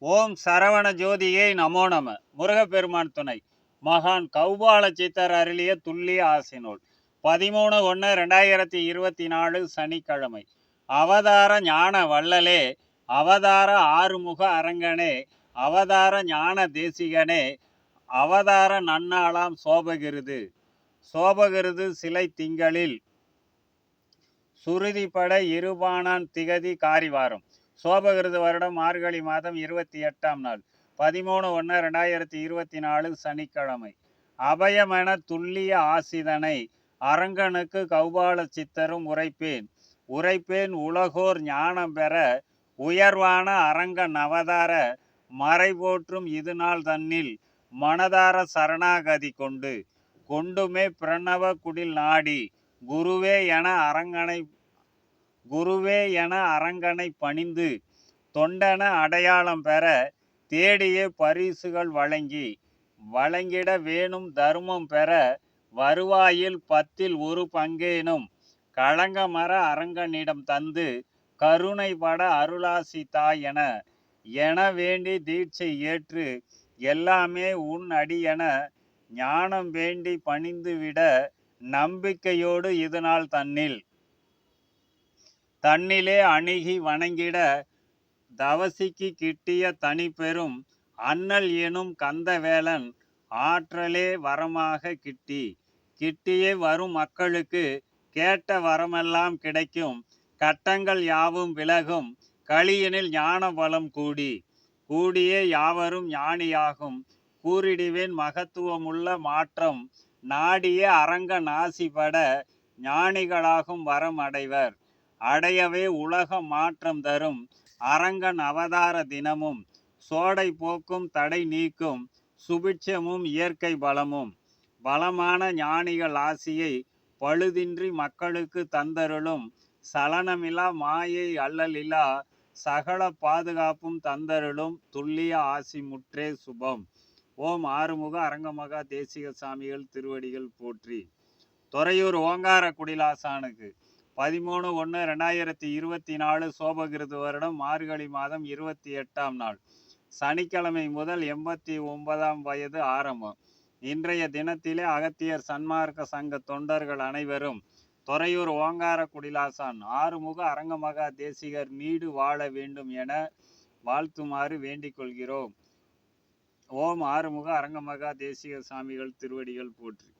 ஓம் சரவண ஜோதியை நமோ நம. முருகப்பெருமான் துணை. மகான் கௌபால சித்தர் அருளிய துல்லிய ஆசினோல். பதிமூணு ஒன்று ரெண்டாயிரத்தி இருபத்தி நாலு சனிக்கிழமை. அவதார ஞான வள்ளலே அவதார ஆறுமுக அரங்கனே அவதார ஞான தேசிகனே அவதார நன்னாளாம் சோபகிருது. சோபகிருது சிலை திங்களில். சுருதிப்பட இருபானான் திகதி காரிவாரம். சோபகிருத வருடம் மார்கழி மாதம் இருபத்தி எட்டாம் நாள். பதிமூணு ஒன்று ரெண்டாயிரத்தி இருபத்தி நாலு சனிக்கிழமை. அபயமென துல்லிய ஆசிதனை. அரங்கனுக்கு கௌபால சித்தரும் உரைப்பேன். உரைப்பேன் உலகோர் ஞானம் பெற. உயர்வான அரங்க நவதார. மறை போற்றும் இது நாள் தன்னில். மனதார சரணாகதி கொண்டு. கொண்டுமே பிரணவ குடில் நாடி. குருவே என அரங்கனை குருவே என அரங்கனை பணிந்து தொண்டன அடையாளம் பெற தேடிய பரிசுகள் வழங்கி வழங்கிட வேணும் தர்மம் பெற வருவாயில் பத்தில் ஒரு பங்கேனும் களங்கமர அரங்கனிடம் தந்து கருணை பட அருளாசி தாய் என என வேண்டி தீட்சை ஏற்று எல்லாமே உன் அடியென ஞானம் வேண்டி பணிந்துவிட நம்பிக்கையோடு இதனால் தன்னில் தன்னிலே அணுகி வணங்கிட தவசிக்கு கிட்டிய தனி பெரும் அண்ணல் எனும் கந்தவேலன் ஆற்றலே வரமாக கிட்டி. கிட்டியே வரும் மக்களுக்கு கேட்ட வரமெல்லாம் கிடைக்கும். கட்டங்கள் யாவும் விலகும். களியனில் ஞான பலம் கூடி. கூடியே யாவரும் ஞானியாகும். கூறிடுவேன் மகத்துவமுள்ள மாற்றம். நாடிய அரங்க நாசிபட ஞானிகளாகும் வரம் அடைவர். அடையவே உலக மாற்றம் தரும். அரங்கன் அவதார தினமும் சோடை போக்கும் தடை நீக்கும் சுபிட்சமும் இயற்கை பலமும். பலமான ஞானிகள் ஆசியை பழுதின்றி மக்களுக்கு தந்தருளும். சலனமிலா மாயை அல்லலிலா சகல பாதுகாப்பும் தந்தருளும் துல்லிய ஆசி முற்றே சுபம். ஓம் ஆறுமுக அரங்கமகா தேசிக சாமிகள் திருவடிகள் போற்றி. துறையூர் ஓங்கார குடிலாசானுக்கு. பதிமூணு ஒன்று ரெண்டாயிரத்தி இருபத்தி நாலு சோபகிருது வருடம் மார்கழி மாதம் இருபத்தி எட்டாம் நாள். சனிக்கிழமை முதல் எண்பத்தி ஒன்பதாம் வயது ஆரம்பம். இன்றைய தினத்திலே அகத்தியர் சன்மார்க்க சங்க தொண்டர்கள் அனைவரும் துறையூர் ஓங்கார குடிலாசான் ஆறுமுக அரங்கமகா தேசிகர் நீடு வாழ வேண்டும் என வாழ்த்துமாறு வேண்டிக் கொள்கிறோம். ஓம் ஆறுமுக அரங்கமகா தேசிக சாமிகள் திருவடிகள் போற்றி.